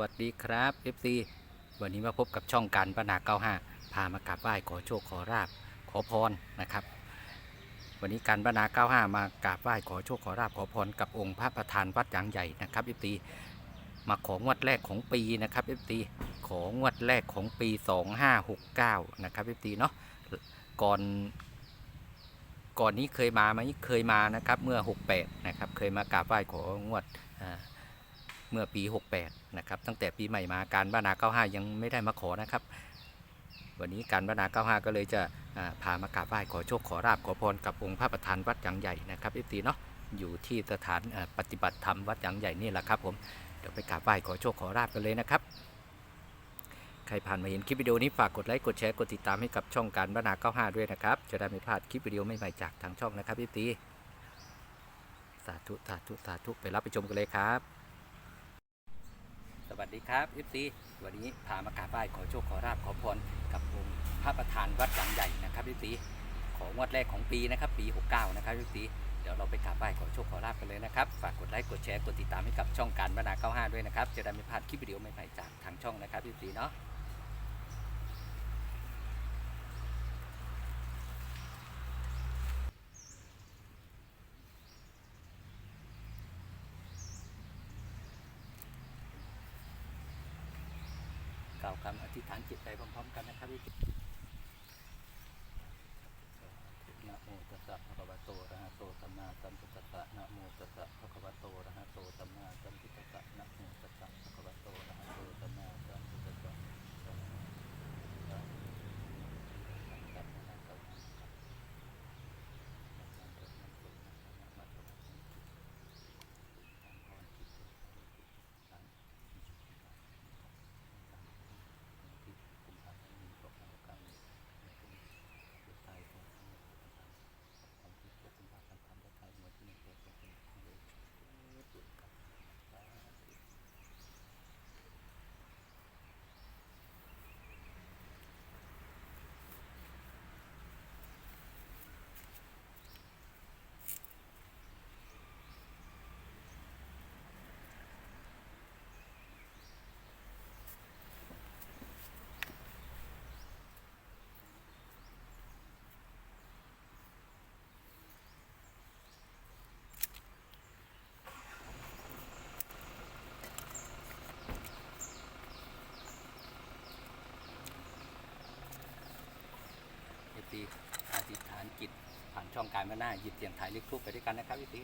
วัสดีครับ FC วันนี้มาพบกับช่องการปนา95 พามากราบไหว้ขอโชคขอราบขอพรนะครับ วันนี้การปนา95 มากราบไหว้ขอโชคขอราบขอพรกับองค์พระประธานวัดยางใหญ่นะครับ FC มาของวดแรกของปีนะครับ FC ของวดแรกของปี 2569 นะครับ FC เนาะก่อนก่อนนี้เคยมาไหมเคยมานะครับเมื่อ 68 นะครับ เคยมากราบไหว้ของวดอ่า มื่อปี 68 นะครับ ตั้งแต่ปีใหม่มาการบ้านา 95 ยังไม่ได้มาขอนะครับ วันนี้การบ้านา 95 ก็เลยจะพามากราบไหว้ขอโชคขอราบขอพรกับองค์พระประธานวัดยางใหญ่นะครับเอฟซีเนาะอยู่ที่สถานปฏิบัติธรรมวัดยางใหญ่นี่แหละครับผมเดี๋ยวไปกราบไหว้ขอโชคขอราบกันเลยนะครับใครผ่านมาเห็นคลิปวิดีโอนี้ฝากกดไลค์กดแชร์กดติดตามให้กับช่องการบ้านา95 ด้วยนะครับ จะได้ไม่พลาดคลิปวิดีโอใหม่ๆจากทางช่องนะครับเอฟซีสาธุสาธุสาธุไปรับไปชมกันเลยครับ วัสดีครับ FC วันนี้พามากราบไหว้ขอโชคขอราบขอพรกับองค์พระประธานวัดหลังใหญ่นะครับ FC ของวัดแรกของปีนะครับ ปี 69 นะครับ FC เดี๋ยวเราไปกราบไหว้ขอโชคขอราบกันเลยนะครับฝากกดไลค์กดแชร์กดติดตามให้กับช่องการบรรณา95 ด้วยนะครับจะได้ไม่พลาดคลิปวิดีโอใหม่ๆจากทางช่องนะครับ FC เนาะ ล่าวคำอธิษฐานจิตไปพร้อมๆกันนะครับพี่นะโมตัสสะภะคะวะโตอะระหะโตสัมมาสัมพุทธัสสะนะโมตัสสะภะคะวะโตอะระหะโตสัมมาสัมพุทธัสสะนะโมตัสสะภะคะวะโตอะระหะโตสัมมาสัมพุทธัสสะเอ ตีอธิษฐานจิตผ่านช่องการมาหน้าหยิบเสียงถ่ายเลขทูปไปด้วยกันนะครับพี่ตี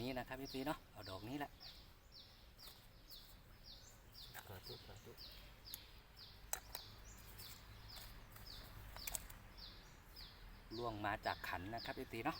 นี้นะครับพี่ตีเนาะเอาดอกนี้แหละสาธุสาธุล่วงมาจากขันนะครับพี่ตีเนาะ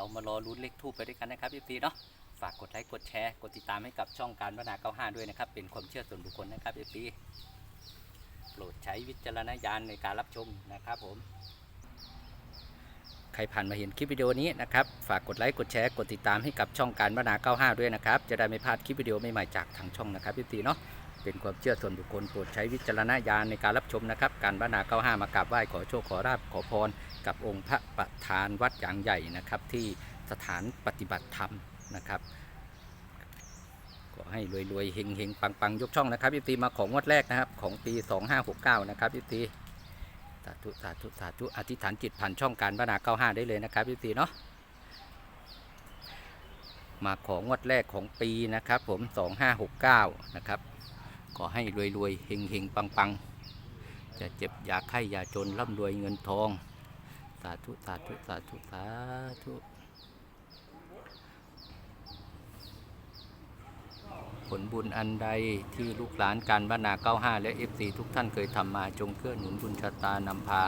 เรามารอลุ้นเลขทูปไปด้วยกันนะครับพี่ตีเนาะฝากกดไลค์กดแชร์กดติดตามให้กับช่องการวนา 95 ด้วยนะครับ เป็นความเชื่อส่วนบุคคลนะครับพี่ตีโปรดใช้วิจารณญาณในการรับชมนะครับผมใครผ่านมาเห็นคลิปวิดีโอนี้นะครับ ฝากกดไลค์ กดแชร์ กดติดตามให้กับช่องการบรรณา 95 ด้วยนะครับ จะได้ไม่พลาดคลิปวิดีโอใหม่ๆจากทางช่องนะครับพี่ตีเนาะ เป็นความเชื่อส่วนบุคคลโปรดใช้วิจารณญาณในการรับชมนะครับ การบรรณา95มากราบไหว้ขอโชคขอราบขอพร กับองค์พระประธานวัดอย่างใหญ่นะครับ ที่สถานปฏิบัติธรรมนะครับขอให้รวยๆเฮงๆปังๆ ยกช่องนะครับพี่ตีมาของงวดแรกนะครับ ของปี 2569 นะครับพี่ตีสาธุสาธุสาธุอธิษฐานจิตผ่านช่องการบรรณา95ได้เลยนะครับพี่ตีเนาะมาของงวดแรกของปีนะครับผม 2569 นะครับ ขอให้รวยๆเฮงๆ ปังๆ จะเจ็บอย่าไข้อย่าจนร่ำรวยเงินทอง สาธุ สาธุ สาธุ สาธุผลบุญอันใดที่ลูกหลานการบ้านา95 และ FC ทุกท่านเคยทำมาจงเกื้อหนุนบุญชะตานำพา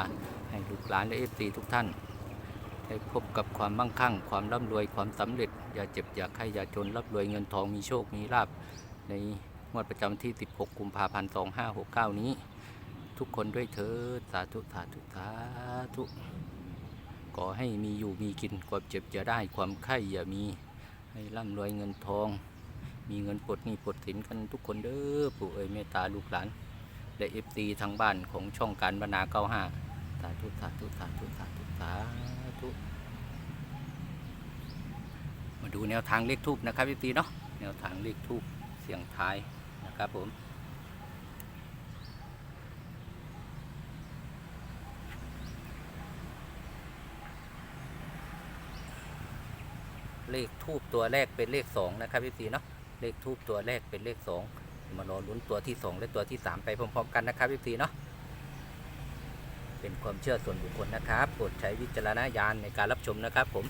ให้ลูกหลานและ FC ทุกท่าน ได้พบกับความมั่งคั่ง ความร่ำรวยความสำเร็จ อย่าเจ็บอย่าไข้อย่าจนร่ำรวยเงินทองมีโชคมีลาบใน งวดประจำที่ 16 กุมภาพันธ์ 2569 นี้ ทุกคนด้วยเถิดสาธุสาธุสาธุขอให้มีอยู่มีกินความเจ็บอย่าได้ความไข้อย่ามีให้ร่ำรวยเงินทอง มีเงินปลดหนี้ปลดสินกันทุกคนเด้อปู่เอ๋ยเมตตาลูกหลาน และเอฟซีทางบ้านของช่องการบรรณาเก้าห้าสาธุสาธุสาธุสาธุสาธุมาดูแนวทางเลขทูบนะครับเอฟซีเนาะแนวทางเลขทูบเสียงทาย ครับผมเลขทูบตัวแรกเป็นเลขสองนะครับพี่สีเนาะเลขทูบตัวแรกเป็นเลขสองมารอลุ้นตัวที่สองและตัวที่สามไปพร้อมๆกันนะครับพี่สีเนาะเป็นความเชื่อส่วนบุคคลนะครับโปรดใช้วิจารณญาณในการรับชมนะครับ ผม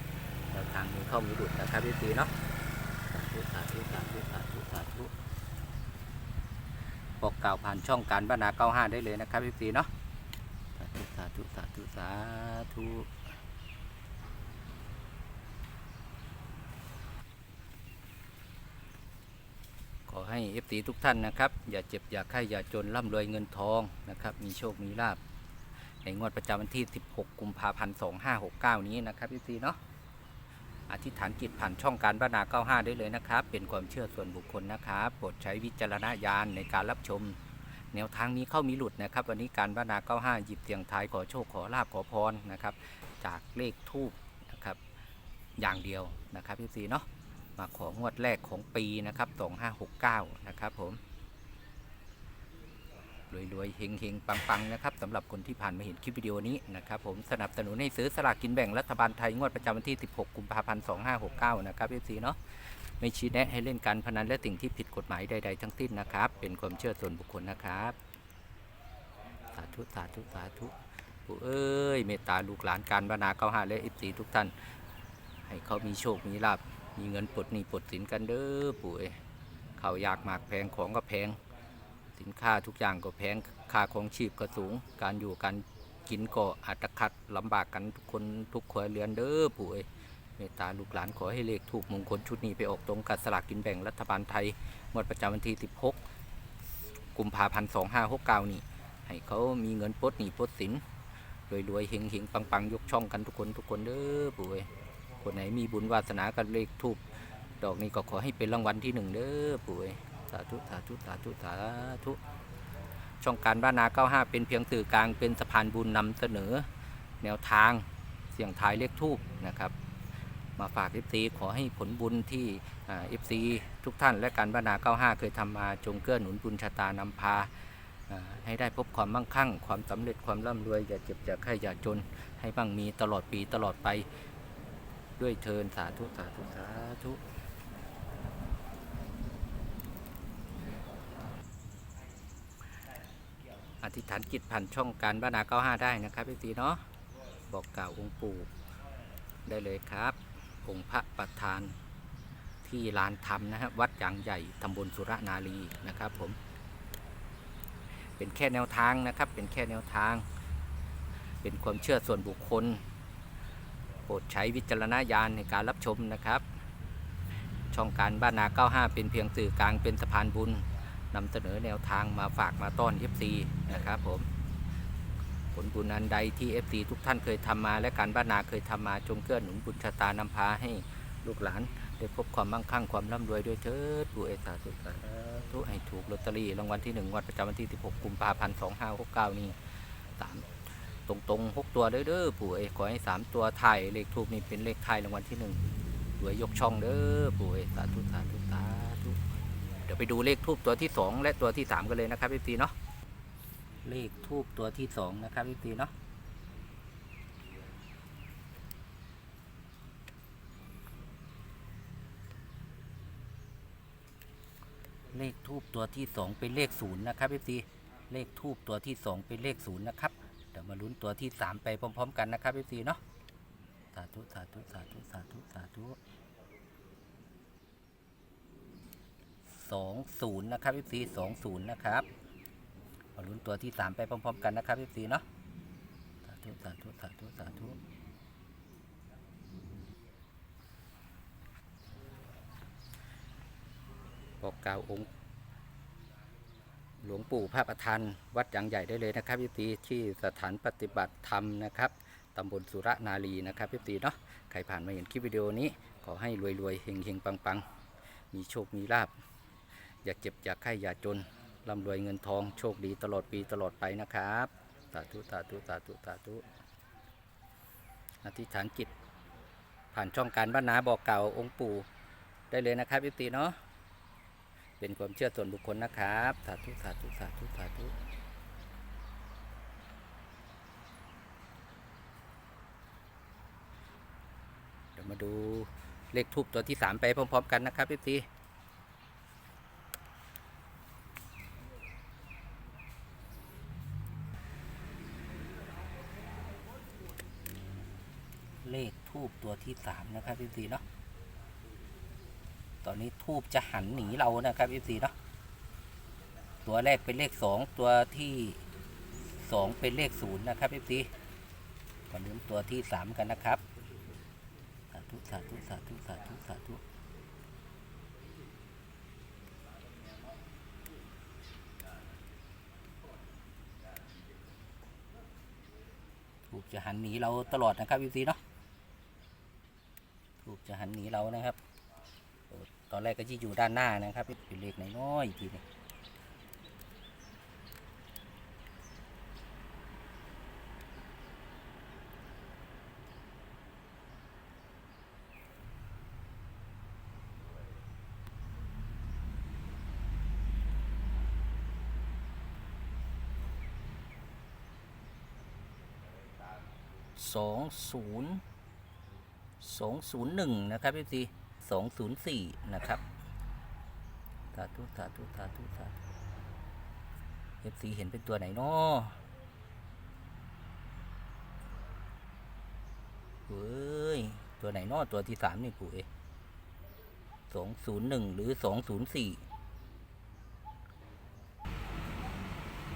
ทางมีเข้ามีดุดนะครับพี่สีเนาะสาธุสาธุสาธุสาธุสาธุ บอกกล่าวผ่านช่องการบรรณาเก้าห้าได้เลยนะครับพี่สีเนาะสาธุสาธุสาธุสาธุขอให้เอฟตีทุกท่านนะครับ อย่าเจ็บอย่าไข้อย่าจนร่ำรวยเงินทองนะครับ มีโชคมีลาบในงวดประจำวันที่ 16 กุมภาพันธ์ 2569 นี้นะครับเอฟตีเนาะ อธิษฐานจิตผ่านช่องการบ้านา 95 ได้เลยนะครับ เป็นความเชื่อส่วนบุคคลนะครับโปรดใช้วิจารณญาณในการรับชม แนวทางนี้เข้ามีหลุดนะครับ วันนี้การบ้านา 95 หยิบเสียงทายขอโชคขอลาบขอพรนะครับ จากเลขทูบนะครับ อย่างเดียวนะครับพี่ซีเนาะมาของวดแรกของปีนะครับ 2569 นะครับผม รวยๆเฮงๆ ปังๆ นะครับสำหรับคนที่ผ่านมาเห็นคลิปวิดีโอนี้นะครับผมสนับสนุนให้ซื้อสลากกินแบ่งรัฐบาลไทย งวดประจำวันที่ 16 กุมภาพันธ์ 2569 นะครับพี่ซีเนาะไม่ชี้แนะให้เล่นการพนันและสิ่งที่ผิดกฎหมายใดๆทั้งสิ้นนะครับ เป็นความเชื่อส่วนบุคคลนะครับ สาธุสาธุสาธุปู่เอ้ยเมตตาลูกหลานการบรรณาเก้าห้าและอิสีทุกท่าน ให้เขามีโชคมีลาบมีเงินปลดหนี้ปลดสินกันเด้อปู่เอ้ยเขาวยากหมากแพงของก็แพง สินค้าทุกอย่างก็แพงค่าของชีพก็สูง การอยู่การกินก็อัตคัดลำบากกันทุกคนทุกครัวเรือนเด้อปู่เอ้ยเมตตาลูกหลานขอให้เลขถูกมงคลชุดนี้ไปออกตรงกับสลากกินแบ่งรัฐบาลไทยงวดประจำวันที่ 16 กุมภาพันธ์ 2569 นี่ ให้เขามีเงินปลดหนี้ปลดสินรวยๆเฮงๆปังๆ ยกช่องกันทุกคนทุกคนเด้อปู่เอ้ยคนไหนมีบุญวาสนากับเลขทูบดอกนี้ก็ขอให้เป็นรางวัลที่หนึ่งเด้อปู่เอ้ย สาธุสาธุสาธุสาธุช่องการบ้านนา 95 เป็นเพียงสื่อกลางเป็นสะพานบุญนำเสนอ แนวทางเสี่ยงทายเลขทูบนะครับ มาฝาก FC ขอให้ผลบุญที่เอฟซีทุกท่านและการบ้านนา 95 เคยทำมาจงเกื้อหนุนบุญชะตานำพาอ่าให้ได้พบความมั่งคั่ง ความสำเร็จความร่ำรวย อย่าเจ็บอย่าไข้อย่าจน ให้บ้างมีตลอดปีตลอดไปด้วยเทินสาธุสาธุสาธุ ธิษฐานจิตผ่านช่องการบ้านา95ได้นะครับพี่ตีเนาะบอกกล่าวองค์ปู่ได้เลยครับ องค์พระประธานที่ลานธรรมนะฮะวัดยางใหญ่ตำบลสุรนารีนะครับผม เป็นแค่แนวทางนะครับ เป็นแค่แนวทาง เป็นความเชื่อส่วนบุคคล โปรดใช้วิจารณญาณในการรับชมนะครับ ช่องการบ้านนา 95 เป็นเพียงสื่อกลางเป็นสะพานบุญ นำเสนอแนวทางมาฝากมาต้อน FC นะครับผม ผลบุญอันใดที่ FC ทุกท่านเคยทำมา และการบ้านนาเคยทำมาจงเกื้อหนุนบุญชะตานำพาให้ลูกหลาน ได้พบความมั่งคั่งความร่ำรวยด้วยเถิดปู่เอตาธุสาธุให้ถูกลอตเตอรี่รางวัลที่หนึ่งวันประจำวันที่ 16 กุมภาพันธ์ 2569 นี้สามตรงๆหกตัวเด้อเด้อปู่เอขอให้สามตัวไทยเลขทูบนี่เป็นเลขไทยรางวัลที่หนึ่งรวยยกช่องเด้อปู่เอสาธุสาธุสาธุ ดี๋ยวไปดูเลขทูบตัวที่สองและตัวที่สามกันเลยนะครับพี่ตีเนาะเลขทูบตัวที่สองนะครับพี่ตีเนาะเลขทูบตัวที่สองเป็นเลขศูนย์นะครับพี่ตีเลขทูบตัวที่สองเป็นเลขศูนย์นะครับเดี๋ยวมาลุ้นตัวที่สามไปพร้อม ๆ กันนะครับพี่ตีเนาะสาธุสาธุสาธุสาธุสาธุ สองศูนย์นะครับพี่ตีสองศูนย์นะครับมาลุ้นตัวที่สามไปพร้อม ๆ กันนะครับพี่ตีเนาะสาธุสาธุสาธุสาธุบอกกล่าวองค์ หลวงปู่พระประธานวัดยางใหญ่ได้เลยนะครับพี่ตีที่สถานปฏิบัติธรรมนะครับตำบลสุรนารีนะครับพี่ตีเนาะใครผ่านมาเห็นคลิปวิดีโอนี้ ขอให้รวยๆเฮงๆ ปังๆ มีโชค มีลาบ อย่าเจ็บ อย่าไข้อย่าจนร่ำรวยเงินทองโชคดีตลอดปีตลอดไปนะครับสาธุสาธุสาธุสาธุอธิษฐานจิต ผ่านช่องการบ้านนาบอกเก่าองค์ปู่ได้เลยนะครับพี่ตีเนาะเป็นความเชื่อส่วนบุคคลนะครับสาธุสาธุสาธุสาธุเดี๋ยวมาดูเลขทูบตัวที่สามไปพร้อม ๆ กันนะครับพี่ตีเลข ทูบตัวที่สามนะครับพี่ตีเนาะตอนนี้ทูบจะหันหนีเรานะครับเอฟซีเนาะตัวแรกเป็นเลขสองตัวที่สองเป็นเลขศูนย์นะครับเอฟซีมาลุ้นตัวที่สามกันนะครับสาธุสาธุสาธุสาธุสาธุทูบจะหันหนีเราตลอดนะครับเอฟซีเนาะ หนีเรานะครับ ตอนแรกก็จะอยู่ด้านหน้านะครับเป็นเลขน้อยๆอีกทีหนึง สองศูนย์หนึ่งนะครับพี่ตีสองศูนย์สี่นะครับสาธุสาธุสาธุสาธุเอฟซีเห็นเป็นตัวไหนเนาะเฮ้ย ตัวไหนเนาะตัวที่สามนี่ปู่เอสองศูนย์หนึ่งหรือสองศูนย์สี่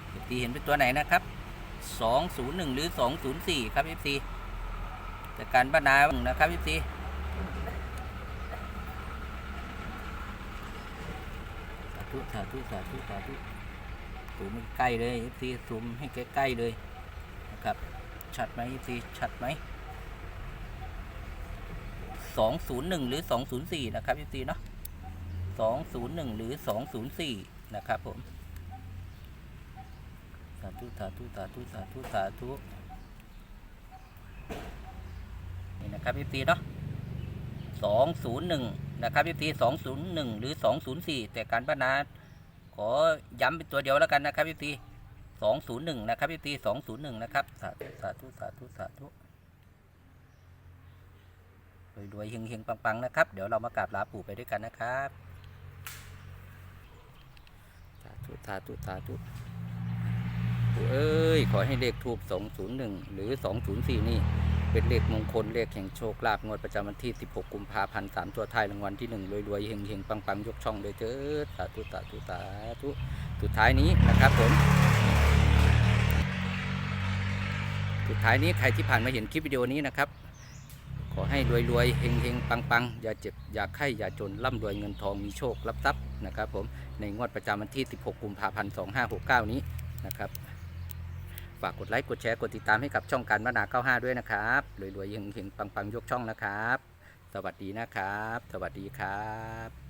เอฟซีเห็นเป็นตัวไหนนะครับสองศูนย์หนึ่งหรือสองศูนย์สี่ครับเอฟซี แต่การบ้านานะครับเอฟซีสาธุสาธุสาธุสาธุซูมใกล้เลยเอฟซีซูมให้ใกล้ๆเลยนะครับชัดไหมเอฟซีชัดไหมสองศูนย์หนึ่งหรือสองศูนย์สี่นะครับเอฟซีเนาะสองศูนย์หนึ่งหรือสองศูนย์สี่นะครับผมสาธุสาธุสาธุสาธุสาธุ นะครับเอฟซีเนาะสองศูนย์หนึ่งนะครับพี่ตีสองศูนย์หนึ่งหรือสองศูนย์สี่แต่การพัฒนาขอย้ำเป็นตัวเดียวแล้วกันนะครับพี่ตีสองศูนย์หนึ่งนะครับพี่ตีสองศูนย์หนึ่งนะครับสาธุสาธุสาธุสาธุรวยๆเฮงๆปังๆนะครับ เดี๋ยวเรามากราบลาปู่ไปด้วยกันนะครับสาธุสาธุสาธุเอ้ย ขอให้เลขทูบ201 หรือ 204 นี่ เป็นเลขมงคลเลขแห่งโชคลาภงวดประจำวันที่ 16 กุมภาพันธ์3ตัวไทายรางวัลที่ 1 รวยๆเฮงๆ ปังๆ ยกช่องเลยเถิดสาธุสาธุสาธุสุดท้ายนี้นะครับผมสุดท้ายนี้ใครที่ผ่านมาเห็นคลิปวิดีโอนี้นะครับ ขอให้รวยๆเฮงๆ ปังๆ อย่าเจ็บอย่าไข้อย่าจนร่ำรวยเงินทองมีโชครับทรัพย์นะครับผมในงวดประจำวันที่ 16 กุมภาพันธ์ 2569 นี้นะครับ ฝากกดไลค์กดแชร์กดติดตามให้กับช่องการบรรณา95 ด้วยนะครับรวยๆเฮงๆปังๆ ยกช่องนะครับ สวัสดีนะครับ สวัสดีครับ